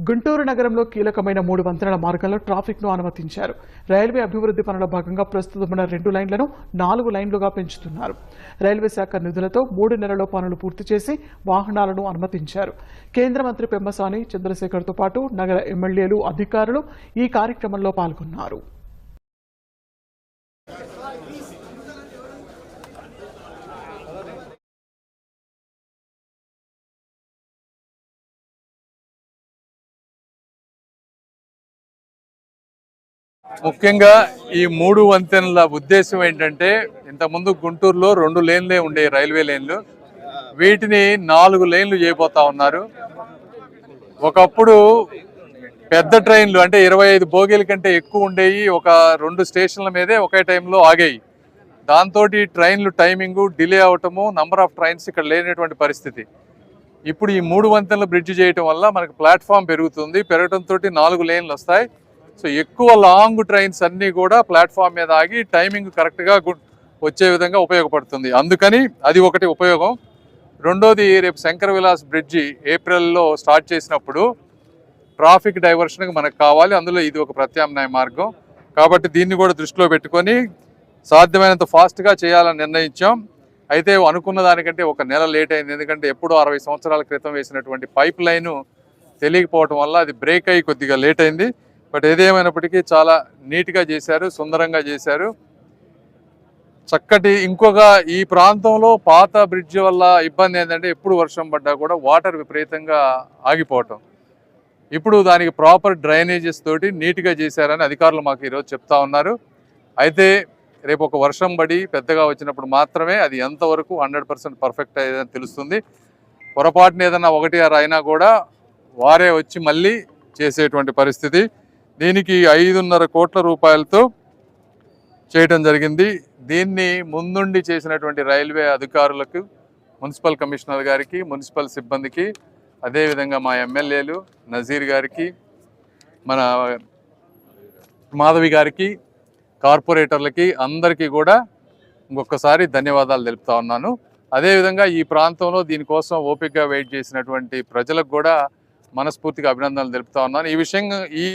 గుంటూరు నగరంలో కీలకమైన మూడు వంతెనల మార్గంలో ట్రాఫిక్ను అనుమతించారు. రైల్వే అభివృద్ధి పనుల భాగంగా ప్రస్తుతం ఉన్న రెండు లైన్లను నాలుగు లైన్లుగా పెంచుతున్నారు. రైల్వే శాఖ నిధులతో మూడు నెలల్లో పనులు పూర్తి చేసి వాహనాలను అనుమతించారు. కేంద్ర మంత్రి పెమ్మసాని చంద్రశేఖర్తో పాటు నగర ఎమ్మెల్యేలు అధికారులు ఈ కార్యక్రమంలో పాల్గొన్నారు. ముఖ్యంగా ఈ మూడు వంతెనల ఉద్దేశం ఏంటంటే ఇంతకుముందు గుంటూరులో రెండు లేన్లే ఉండే రైల్వే లేన్లు. వీటిని నాలుగు లేన్లు చేయబోతా ఉన్నారు. ఒకప్పుడు పెద్ద ట్రైన్లు అంటే ఇరవై ఐదు బోగీల కంటే ఎక్కువ ఉండేవి ఒక రెండు స్టేషన్ల మీదే ఒకే టైంలో ఆగాయి. దాంతో ట్రైన్లు టైమింగ్ డిలే అవటము నంబర్ ఆఫ్ ట్రైన్స్ ఇక్కడ లేనటువంటి పరిస్థితి. ఇప్పుడు ఈ మూడు వంతెనలు బ్రిడ్జ్ చేయటం వల్ల మనకు ప్లాట్ఫామ్ పెరుగుతుంది. పెరగడంతో నాలుగు లేన్లు వస్తాయి. సో ఎక్కువ లాంగ్ ట్రైన్స్ అన్నీ కూడా ప్లాట్ఫామ్ మీద ఆగి టైమింగ్ కరెక్ట్గా వచ్చే విధంగా ఉపయోగపడుతుంది. అందుకని అది ఒకటి ఉపయోగం. రెండోది రేపు శంకర విలాస్ బ్రిడ్జి ఏప్రిల్లో స్టార్ట్ చేసినప్పుడు ట్రాఫిక్ డైవర్షన్కి మనకు కావాలి. అందులో ఇది ఒక ప్రత్యామ్నాయ మార్గం. కాబట్టి దీన్ని కూడా దృష్టిలో పెట్టుకొని సాధ్యమైనంత ఫాస్ట్గా చేయాలని నిర్ణయించాం. అయితే అనుకున్న దానికంటే ఒక నెల లేట్ అయింది. ఎందుకంటే ఎప్పుడో అరవై సంవత్సరాల క్రితం వేసినటువంటి పైప్ లైను తెలియకపోవటం వల్ల అది బ్రేక్ అయ్యి కొద్దిగా లేట్ అయింది. బట్ ఏదేమైనప్పటికీ చాలా నీట్గా చేశారు సుందరంగా చేశారు. చక్కటి ఇంకొక ఈ ప్రాంతంలో పాత బ్రిడ్జ్ వల్ల ఇబ్బంది ఏంటంటే ఎప్పుడు వర్షం పడ్డా కూడా వాటర్ విపరీతంగా ఆగిపోవటం. ఇప్పుడు దానికి ప్రాపర్ డ్రైనేజెస్ తోటి నీట్గా చేశారని అధికారులు మాకు ఈరోజు చెప్తా ఉన్నారు. అయితే రేపు ఒక వర్షం పడి పెద్దగా వచ్చినప్పుడు మాత్రమే అది ఎంతవరకు హండ్రెడ్ పర్సెంట్ పర్ఫెక్ట్ అయ్యేదని తెలుస్తుంది. పొరపాటున ఏదైనా ఒకటి అయినా కూడా వారే వచ్చి మళ్ళీ చేసేటువంటి పరిస్థితి. దీనికి ఐదున్నర కోట్ల రూపాయలతో చేయటం జరిగింది. దీన్ని ముందుండి చేసినటువంటి రైల్వే అధికారులకు మున్సిపల్ కమిషనర్ గారికి మున్సిపల్ సిబ్బందికి అదేవిధంగా మా ఎమ్మెల్యేలు నజీర్ గారికి మన మాధవి గారికి కార్పొరేటర్లకి అందరికీ కూడా ఇంకొకసారి ధన్యవాదాలు తెలుపుతా ఉన్నాను. అదేవిధంగా ఈ ప్రాంతంలో దీనికోసం ఓపికగా వెయిట్ చేసినటువంటి ప్రజలకు కూడా మనస్ఫూర్తిగా అభినందనలు తెలుపుతా ఉన్నాను. ఈ విషయంగా ఈ